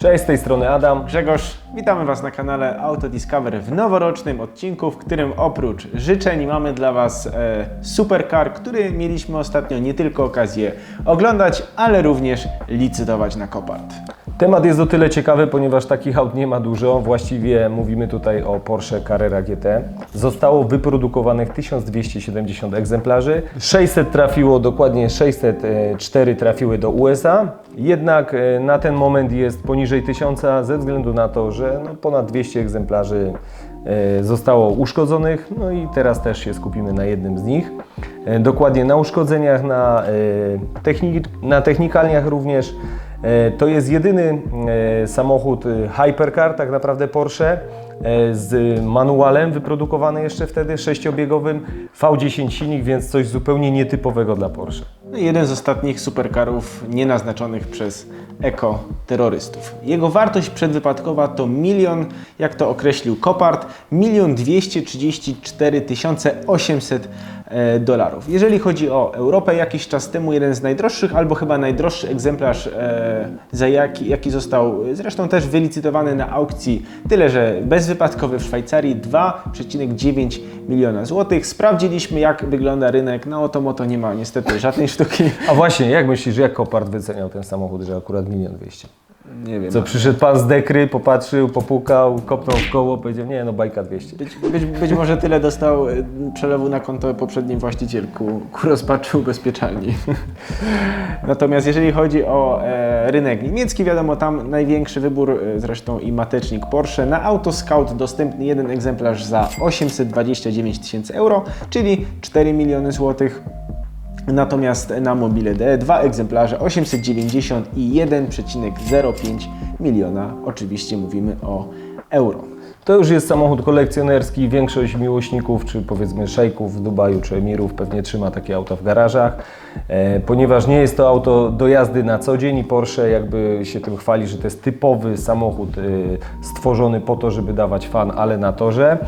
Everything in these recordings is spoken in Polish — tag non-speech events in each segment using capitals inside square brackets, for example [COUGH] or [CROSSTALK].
Cześć, z tej strony Adam. Grzegorz, witamy Was na kanale Auto Discover w noworocznym odcinku, w którym oprócz życzeń mamy dla Was e, supercar, który mieliśmy ostatnio nie tylko okazję oglądać, ale również licytować na Kopart. Temat jest o tyle ciekawy, ponieważ takich aut nie ma dużo. Właściwie mówimy tutaj o Porsche Carrera GT. Zostało wyprodukowanych 1270 egzemplarzy. 600 trafiło, dokładnie 604 trafiły do USA. Jednak e, na ten moment jest poniżej 1000 ze względu na to, że no, ponad 200 egzemplarzy e, zostało uszkodzonych. No i teraz też się skupimy na jednym z nich. E, Dokładnie na uszkodzeniach, na, technik, na technikalniach również. E, To jest jedyny e, samochód e, hypercar, tak naprawdę Porsche, z manualem wyprodukowany jeszcze wtedy, sześciobiegowym, V10 silnik, więc coś zupełnie nietypowego dla Porsche. No jeden z ostatnich supercarów nienaznaczonych przez ekoterrorystów. Jego wartość przedwypadkowa to milion, jak to określił Kopart, milion 234 800 e, dolarów. Jeżeli chodzi o Europę, jakiś czas temu jeden z najdroższych, albo chyba najdroższy egzemplarz, e, za jaki, jaki został zresztą też wylicytowany na aukcji, tyle że bezwypadkowy w Szwajcarii 2,9 miliona złotych. Sprawdziliśmy jak wygląda rynek, na Otomoto nie ma niestety żadnej sztuki. A właśnie, jak myślisz, jak Kopart wyceniał ten samochód, że akurat milion dwieście? Nie wiem. Co przyszedł pan z dekry, popatrzył, popukał, kopnął w koło, powiedział, nie no bajka 200. Być, być, być może tyle dostał y, przelewu na konto poprzedni właściciel ku, ku rozpaczy ubezpieczalni. [LAUGHS] Natomiast jeżeli chodzi o e, rynek niemiecki, wiadomo, tam największy wybór, e, zresztą i matecznik Porsche. Na Autoscout dostępny jeden egzemplarz za 829 tysięcy euro, czyli 4 miliony złotych. Natomiast na mobile DE dwa egzemplarze 890 i 1,05 miliona. Oczywiście mówimy o euro. To już jest samochód kolekcjonerski. Większość miłośników, czy powiedzmy szejków w Dubaju, czy emirów pewnie trzyma takie auta w garażach. E, ponieważ nie jest to auto do jazdy na co dzień i Porsche jakby się tym chwali, że to jest typowy samochód e, stworzony po to, żeby dawać fan, ale na torze.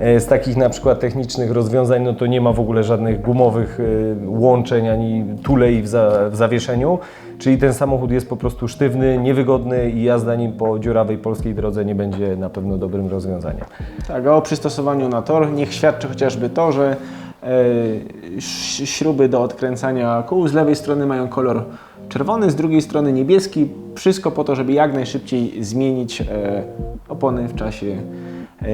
E, z takich na przykład technicznych rozwiązań, no to nie ma w ogóle żadnych gumowych e, łączeń ani tulei w, za, w zawieszeniu. Czyli ten samochód jest po prostu sztywny, niewygodny i jazda nim po dziurawej polskiej drodze nie będzie na pewno dobrym rozwiązaniem. Tak, a o przystosowaniu na tor niech świadczy chociażby to, że e, śruby do odkręcania kół z lewej strony mają kolor czerwony, z drugiej strony niebieski. Wszystko po to, żeby jak najszybciej zmienić e, opony w czasie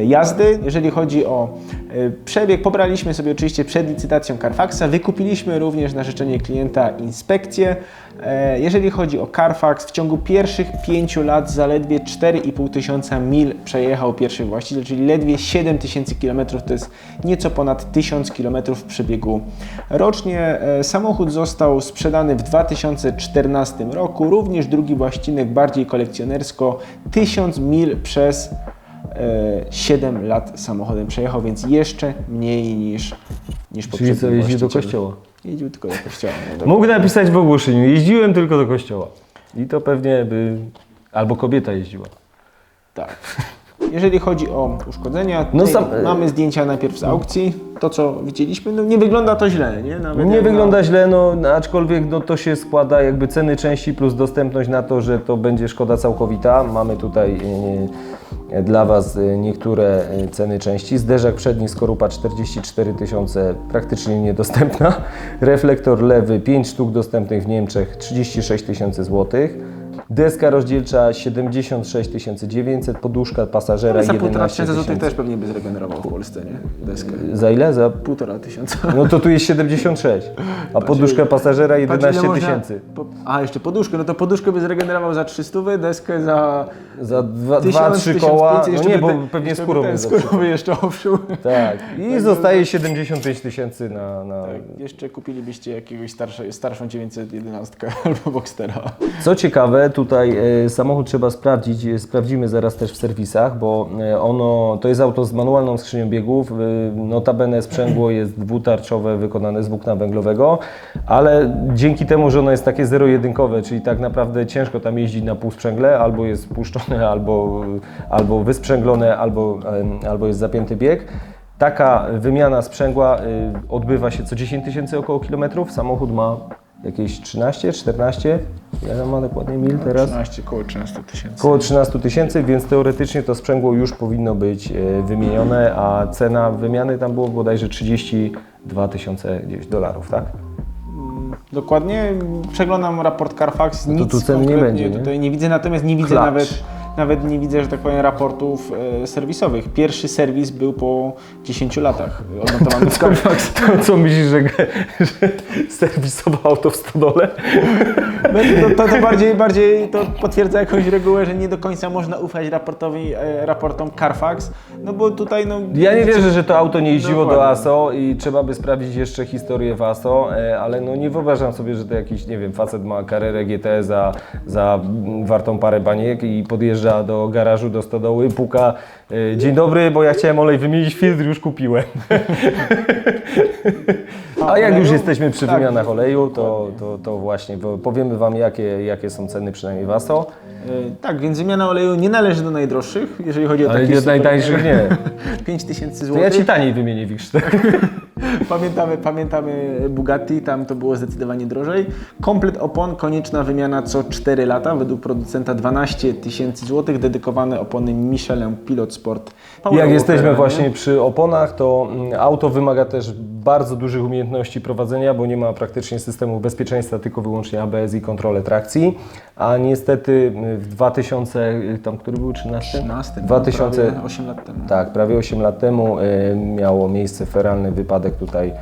jazdy. Jeżeli chodzi o e, przebieg, pobraliśmy sobie oczywiście przed licytacją Carfaxa, wykupiliśmy również na życzenie klienta inspekcję. E, Jeżeli chodzi o Carfax, w ciągu pierwszych 5 lat zaledwie 4,5 tysiąca mil przejechał pierwszy właściciel, czyli ledwie 7 tysięcy kilometrów, to jest nieco ponad 1000 kilometrów przebiegu rocznie. E, Samochód został sprzedany w 2014 roku, również drugi właściciel bardziej kolekcjonersko, 1000 mil przez e, 7 lat samochodem przejechał, więc jeszcze mniej niż, niż Czyli poprzedni co, jeździ do właściciel. kościoła. Jeździł tylko do kościoła. no Mógł napisać w ogłoszeniu, jeździłem tylko do kościoła. I to pewnie by... albo kobieta jeździła. Tak. Jeżeli chodzi o uszkodzenia, No sam- mamy zdjęcia najpierw z aukcji. To, co widzieliśmy, no nie wygląda to źle, nie? Nawet Nie jak na- wygląda źle, no aczkolwiek no, to się składa jakby ceny części plus dostępność na to, że to będzie szkoda całkowita. Mamy tutaj e, dla Was e, niektóre e, ceny części. Zderzak przedni skorupa 44 tysiące, praktycznie niedostępna. [LAUGHS] Reflektor lewy 5 sztuk dostępnych w Niemczech 36 tysięcy złotych. Deska rozdzielcza 76 900, poduszka pasażera za półtora 11 tysiąca złotych tysięcy. też pewnie by zregenerował w Polsce, nie? Deskę. Za ile? Za Półtora tysiąca. no to tu jest 76, a poduszka pasażera Patrz, ile 11 można- tysięcy. A, jeszcze poduszkę. No to poduszkę by zregenerował za 300, deskę za Za dwa, 1000, dwa trzy koła, 1500, no nie, bo pewnie skórą by skórą jeszcze obszył. Tak, i zostaje 75 tysięcy na, na... Tak, jeszcze kupilibyście jakiegoś starsze, starszą 911 [LAUGHS] albo Boxstera. Co ciekawe, tutaj e, samochód trzeba sprawdzić, e, sprawdzimy zaraz też w serwisach, bo e, ono, to jest auto z manualną skrzynią biegów, notabene sprzęgło jest dwutarczowe, wykonane z włókna węglowego, ale dzięki temu, że ono jest takie zero-jedynkowe, czyli tak naprawdę ciężko tam jeździć na półsprzęgle, albo jest puszczone, [LAUGHS] albo, albo wysprzęglone, albo, albo jest zapięty bieg. Taka wymiana sprzęgła odbywa się co 10 tysięcy około kilometrów. Samochód ma jakieś 13, 14, ja mam dokładnie mil teraz? 13, około 13 tysięcy. Około 13 tysięcy, więc teoretycznie to sprzęgło już powinno być e, wymienione, a cena wymiany tam było bodajże 32 tysiące gdzieś dolarów, tak? Dokładnie. Przeglądam raport Carfax. Nic tu cen nie będzie, nie? Tutaj nie widzę, natomiast nie widzę Klacz. nawet, nawet nie widzę, że tak powiem, raportów e, serwisowych. Pierwszy serwis był po 10 latach odnotowany w [LAUGHS] Carfax. To co myślisz, że, że serwisował auto w stodole? No, to, to, to bardziej, bardziej to potwierdza jakąś regułę, że nie do końca można ufać raportowi, e, raportom Carfax, no bo tutaj no... Ja nie wierzę, że to auto nie jeździło do Dokładnie. ASO i trzeba by sprawdzić jeszcze historię w ASO, e, ale no nie wyobrażam sobie, że to jakiś, nie wiem, facet ma karierę GT za, za wartą parę baniek i podjeżdża do garażu, do stodoły, puka, e, dzień dobry, bo ja chciałem olej wymienić, filtr już kupiłem. A jak już jesteśmy przy Tak. wymianach oleju, to, to, to właśnie powiemy Wam, jakie, jakie są ceny przynajmniej w ASO, E, tak, więc wymiana oleju nie należy do najdroższych, jeżeli chodzi o ale taki nie najtańszych nie. [LAUGHS] 5000 To zł. ja Ci taniej wymienię Wikrztę. [LAUGHS] [LAUGHS] Pamiętamy, pamiętamy Bugatti, tam to było zdecydowanie drożej. Komplet opon, konieczna wymiana co 4 lata, według producenta 12 tysięcy złotych, dedykowane opony Michelin Pilot Sport. Power Jak jesteśmy właśnie nie? przy oponach, to mm, auto wymaga też bardzo dużych umiejętności prowadzenia, bo nie ma praktycznie systemu bezpieczeństwa, tylko wyłącznie ABS i kontrolę trakcji. A niestety y, w 2000, y, tam który był 13? 13, 2000, no, prawie 8 lat temu. tak, prawie 8 lat temu y, miało miejsce feralny wypadek tutaj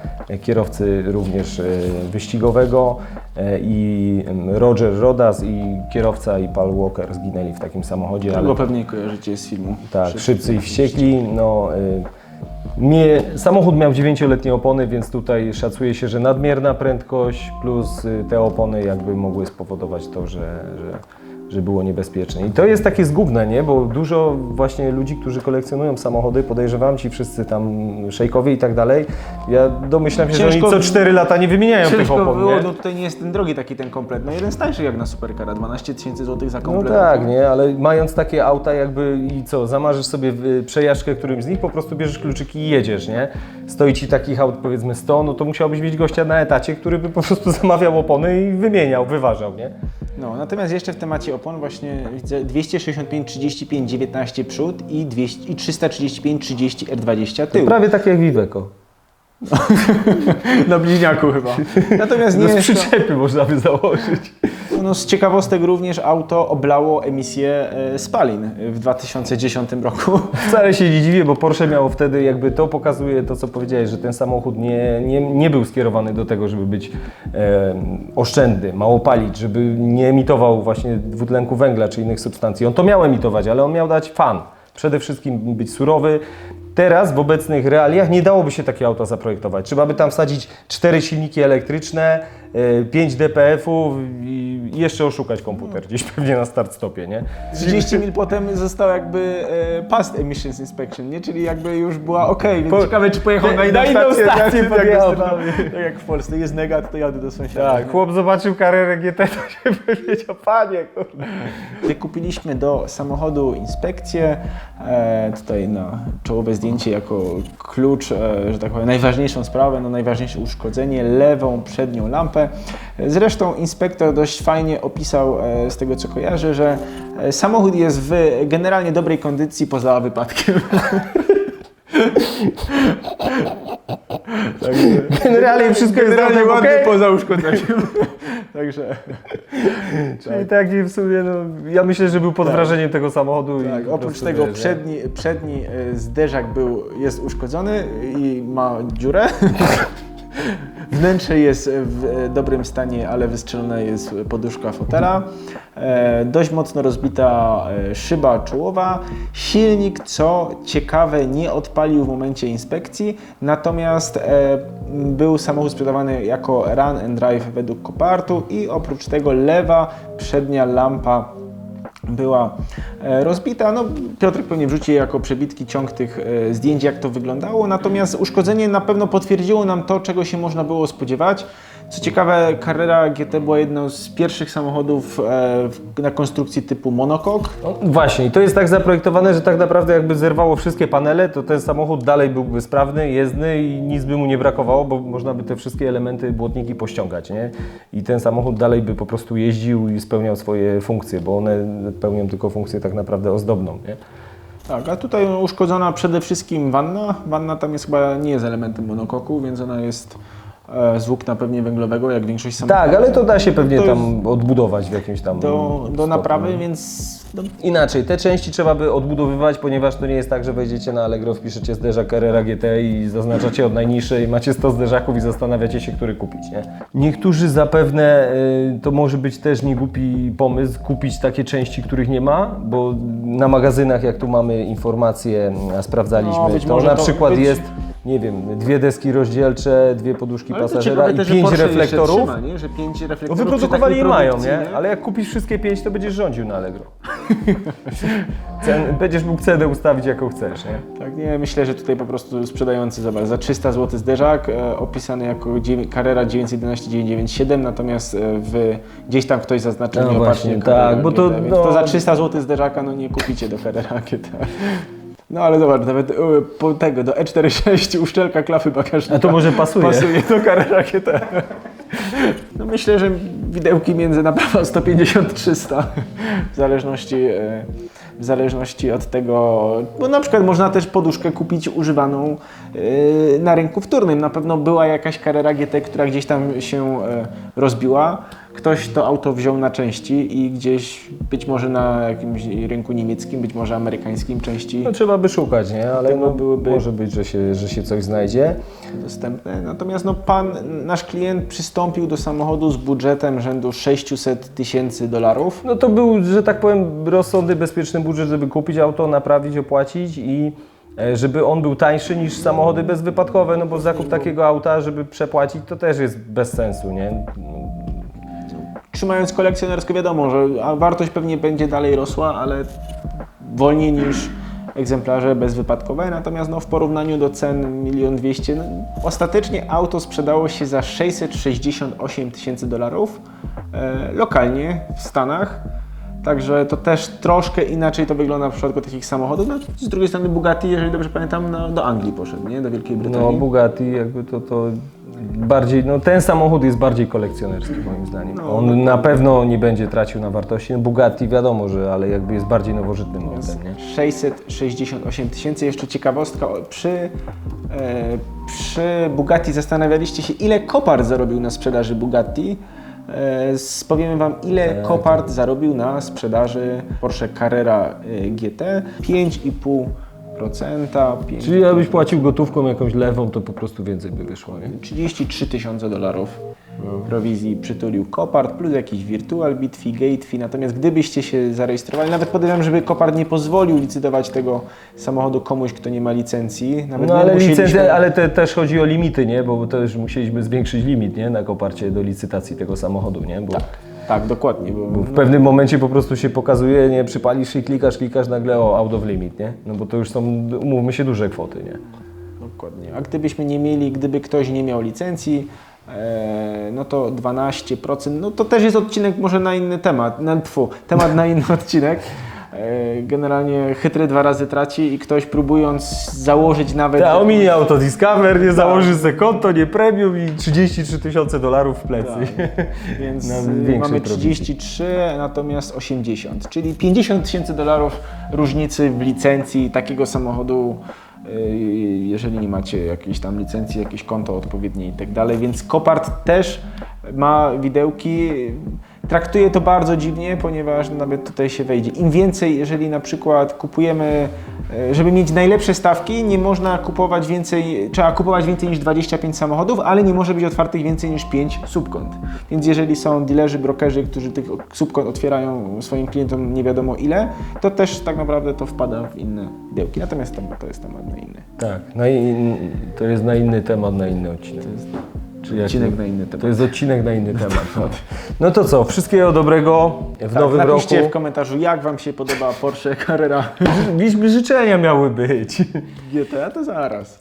kierowcy również wyścigowego i Roger Rodas i kierowca i Paul Walker zginęli w takim samochodzie. Tego ale- pewnie kojarzycie z filmu. tak, Szybcy. szybcy i wściekli. No, samochód miał 9-letnie opony, więc tutaj szacuje się, że nadmierna prędkość plus y, te opony jakby mogły spowodować to, że, że, że było niebezpieczne. I to jest takie zgubne, nie? Bo dużo właśnie ludzi, którzy kolekcjonują samochody, podejrzewam ci wszyscy tam szejkowie i tak dalej, ja domyślam się, że Ciężko- oni co 4 lata nie wymieniają tych opon, było, nie? no tutaj nie jest ten drogi taki ten komplet. No jeden z tańszych jak na Supercara, 12 tysięcy złotych za No komplet. tak, nie, ale mając takie auta jakby i co, zamarzysz sobie y, przejażdżkę którymś z nich, po prostu bierzesz kluczyki i jedziesz, nie? Stoi ci takich aut powiedzmy 100, no to musiałbyś mieć gościa na etacie, który by po prostu [LAUGHS] zamawiał opony i wymieniał, wyważał, nie? No, natomiast jeszcze w temacie opon właśnie widzę 265 35 19 przód i, 200, i 335 30 R20 tył. Prawie tak jak Viveco. [LAUGHS] Na bliźniaku chyba. Natomiast nie No z jest to, przyczepy można by założyć. No, z ciekawostek również auto oblało emisję e, spalin w 2010 roku. [LAUGHS] Wcale się nie dziwię, bo Porsche miało wtedy jakby to pokazuje to, co powiedziałeś, że ten samochód nie, nie, nie był skierowany do tego, żeby być e, oszczędny, mało palić, żeby nie emitował właśnie dwutlenku węgla czy innych substancji. On to miał emitować, ale on miał dać fan. Przede wszystkim być surowy. Teraz w obecnych realiach nie dałoby się takie auta zaprojektować. Trzeba by tam wsadzić cztery silniki elektryczne, 5 DPF-ów i jeszcze oszukać komputer gdzieś [LAUGHS] pewnie na start stopie, nie? 30 mil potem został jakby e, past emissions inspection, nie? Czyli jakby już była ok, więc Po- ciekawe czy pojechał na inną stację. jak- podjechał, jest- prawie. Tak jak w Polsce, jest negat, to jadę do sąsiada. Tak, chłop zobaczył karierę GT, to się [LAUGHS] powiedział, panie, kurde. Wykupiliśmy do samochodu inspekcję. E, tutaj na czołowe zdjęcie jako klucz, e, że tak powiem, najważniejszą sprawę, no najważniejsze uszkodzenie, lewą przednią lampę. Zresztą inspektor dość fajnie opisał, e, z tego co kojarzę, że e, samochód jest w generalnie dobrej kondycji poza wypadkiem. Generalnie wszystko jest Generalnie dobrze, ładny okej? poza uszkodzeniem. Także Czyli taki w sumie, no, ja myślę, że był pod wrażeniem tego samochodu. Tak, oprócz tego wiesz, nie? przedni, przedni e, zderzak był, jest uszkodzony i ma dziurę. [LAUGHS] Wnętrze jest w dobrym stanie, ale wystrzelona jest poduszka fotela. E, dość mocno rozbita e, szyba czołowa. Silnik, co ciekawe, nie odpalił w momencie inspekcji, natomiast e, był samochód sprzedawany jako run and drive według Copartu i oprócz tego lewa przednia lampa była e, rozbita. No, Piotrek pewnie wrzuci jako przebitki ciąg tych e, zdjęć, jak to wyglądało. Natomiast uszkodzenie na pewno potwierdziło nam to, czego się można było spodziewać. Co ciekawe, Carrera GT była jedną z pierwszych samochodów e, na konstrukcji typu monokok. No, właśnie, i to jest tak zaprojektowane, że tak naprawdę jakby zerwało wszystkie panele, to ten samochód dalej byłby sprawny, jezdny i nic by mu nie brakowało, bo można by te wszystkie elementy, błotniki pościągać, nie? I ten samochód dalej by po prostu jeździł i spełniał swoje funkcje, bo one pełnią tylko funkcję tak naprawdę ozdobną, nie? Tak, a tutaj uszkodzona przede wszystkim wanna. Wanna tam jest chyba nie jest elementem monokoku, więc ona jest z włókna pewnie węglowego, jak większość samochodów. Tak, ale to da się pewnie To tam odbudować w jakimś tam do, do stopniu. naprawy, więc Inaczej, te części trzeba by odbudowywać, ponieważ to nie jest tak, że wejdziecie na Allegro, wpiszecie zderzak Carrera GT i zaznaczacie od najniższej, macie 100 zderzaków i zastanawiacie się, który kupić, nie? Niektórzy zapewne, y, to może być też niegłupi pomysł, kupić takie części, których nie ma, bo na magazynach, jak tu mamy informacje, sprawdzaliśmy, No, to może na to przykład być- jest, nie wiem, dwie deski rozdzielcze, dwie poduszki ale to pasażera ciekawe i też, że pięć Porsche jeszcze reflektorów. Trzyma, nie? Że pięć No reflektorów wyprodukowali przy je takiej mają, produkcji, nie? Ale jak kupisz wszystkie pięć, to będziesz rządził na Allegro. [LAUGHS] Cen, będziesz mógł cenę ustawić jaką chcesz, nie? Tak, nie, myślę, że tutaj po prostu sprzedający zobacz, za 300 zł zderzak, e, opisany jako dziewię- Carrera 911 997, natomiast e, w, gdzieś tam ktoś zaznaczył No nieopatrznie właśnie, Carrera tak, bo to, GT, więc no- to za 300 zł zderzaka no nie kupicie do Carrera [LAUGHS] GT. No ale zobacz, nawet e, po tego, do E46 [LAUGHS] uszczelka klafy bagażnika A to może pasuje. pasuje do Carrera GT. No myślę, że widełki między naprawą 150-300 w zależności, e, w zależności od tego, bo na przykład można też poduszkę kupić używaną e, na rynku wtórnym. Na pewno była jakaś Carrera GT, która gdzieś tam się rozbiła. Ktoś to auto wziął na części i gdzieś być może na jakimś rynku niemieckim, być może amerykańskim części No trzeba by szukać, nie? Ale no, byłyby- może być, że się, że się coś znajdzie. dostępne. Natomiast no, pan, nasz klient przystąpił do samochodu z budżetem rzędu 600 tysięcy dolarów. No to był, że tak powiem, rozsądny, bezpieczny budżet, żeby kupić auto, naprawić, opłacić i e, żeby on był tańszy niż samochody bezwypadkowe, no bo zakup takiego auta, żeby przepłacić, to też jest bez sensu, nie? Trzymając kolekcjonersko wiadomo, że wartość pewnie będzie dalej rosła, ale wolniej niż egzemplarze bezwypadkowe. Natomiast no, w porównaniu do cen 1 200 000, no, ostatecznie auto sprzedało się za 668 tysięcy dolarów e, lokalnie w Stanach. Także to też troszkę inaczej to wygląda w przypadku takich samochodów. No, z drugiej strony Bugatti, jeżeli dobrze pamiętam, no, do Anglii poszedł, nie? Do Wielkiej Brytanii. No Bugatti jakby to, to bardziej, no ten samochód jest bardziej kolekcjonerski moim zdaniem. No, On na pewno nie będzie tracił na wartości. No Bugatti wiadomo, że ale jakby jest bardziej nowożytnym autem, nie? 668 tysięcy. Jeszcze ciekawostka, o, przy, e, przy Bugatti zastanawialiście się, ile Copart zarobił na sprzedaży Bugatti. E, powiemy Wam, ile Tak. Copart zarobił na sprzedaży Porsche Carrera e, GT. 5,5%. 5, Czyli jakbyś płacił gotówką jakąś lewą, to po prostu więcej by wyszło, nie? 33 tysiące dolarów prowizji przytulił Copart, plus jakiś Virtual Bit fee, Gate fee. Natomiast gdybyście się zarejestrowali, nawet podejrzewam, żeby Copart nie pozwolił licytować tego samochodu komuś, kto nie ma licencji. Nawet No ale, musieliśmy- licencje, ale te, też chodzi o limity, nie? Bo też musieliśmy zwiększyć limit, nie? Na koparcie do licytacji tego samochodu, nie? Bo, Tak, dokładnie. Bo, bo w pewnym momencie po prostu się pokazuje, nie? Przypalisz i klikasz, klikasz nagle o out of limit, nie? No bo to już są, umówmy się, duże kwoty, nie? Dokładnie. A gdybyśmy nie mieli, gdyby ktoś nie miał licencji, e, no to 12%, no to też jest odcinek może na inny temat, na, tfu, temat na inny [LAUGHS] odcinek. E, generalnie chytry dwa razy traci i ktoś próbując założyć nawet... Ta ominie auto Discover, nie założy sobie konto, nie premium i 33 tysiące dolarów w plecy. Tak. [LAUGHS] Więc większej mamy prowizji. 33, natomiast 80, czyli 50 tysięcy dolarów różnicy w licencji takiego samochodu, y, jeżeli nie macie jakiejś tam licencji, jakieś konto odpowiednie i tak dalej. Więc Copart też ma widełki. Traktuje to bardzo dziwnie, ponieważ nawet tutaj się wejdzie. Im więcej, jeżeli na przykład kupujemy, e, żeby mieć najlepsze stawki, nie można kupować więcej, trzeba kupować więcej niż 25 samochodów, ale nie może być otwartych więcej niż 5 subkont. Więc jeżeli są dealerzy, brokerzy, którzy tych subkont otwierają swoim klientom nie wiadomo ile, to też tak naprawdę to wpada w inne widełki. Natomiast to jest temat na inny. Tak, na in, to jest na inny temat, na inny odcinek. Odcinek to? na inny temat. To jest odcinek na inny temat. No to co, wszystkiego dobrego w Tak, nowym napiszcie roku. w komentarzu, jak Wam się podoba Porsche Carrera [LAUGHS] Mieliśmy życzenia miały być. [LAUGHS] GT, a to zaraz.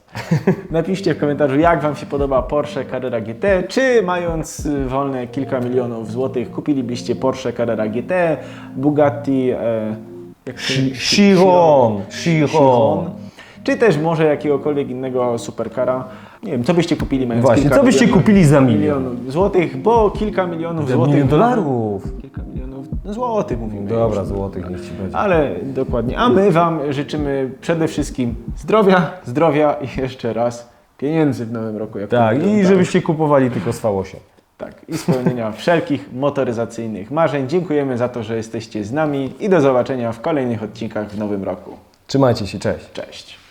Napiszcie w komentarzu, jak Wam się podoba Porsche Carrera GT, czy mając y, wolne kilka milionów złotych kupilibyście Porsche Carrera GT, Bugatti, e, Chiron, Chiron. Czy też może jakiegokolwiek innego superkara. Nie wiem, co byście kupili mając Właśnie, kilka co byście milionów- kupili za milion? milionów złotych, bo kilka milionów złotych... Milion dolarów. Kilka milionów no, złotych mówimy. Dobra, złotych niech ci będzie. Ale dokładnie. A my Wam życzymy przede wszystkim zdrowia, zdrowia i jeszcze raz pieniędzy w nowym roku. Jak Tak, mówią. i żebyście kupowali tylko z V8. Tak, i spełnienia [LAUGHS] wszelkich motoryzacyjnych marzeń. Dziękujemy za to, że jesteście z nami i do zobaczenia w kolejnych odcinkach w nowym roku. Trzymajcie się, cześć. Cześć.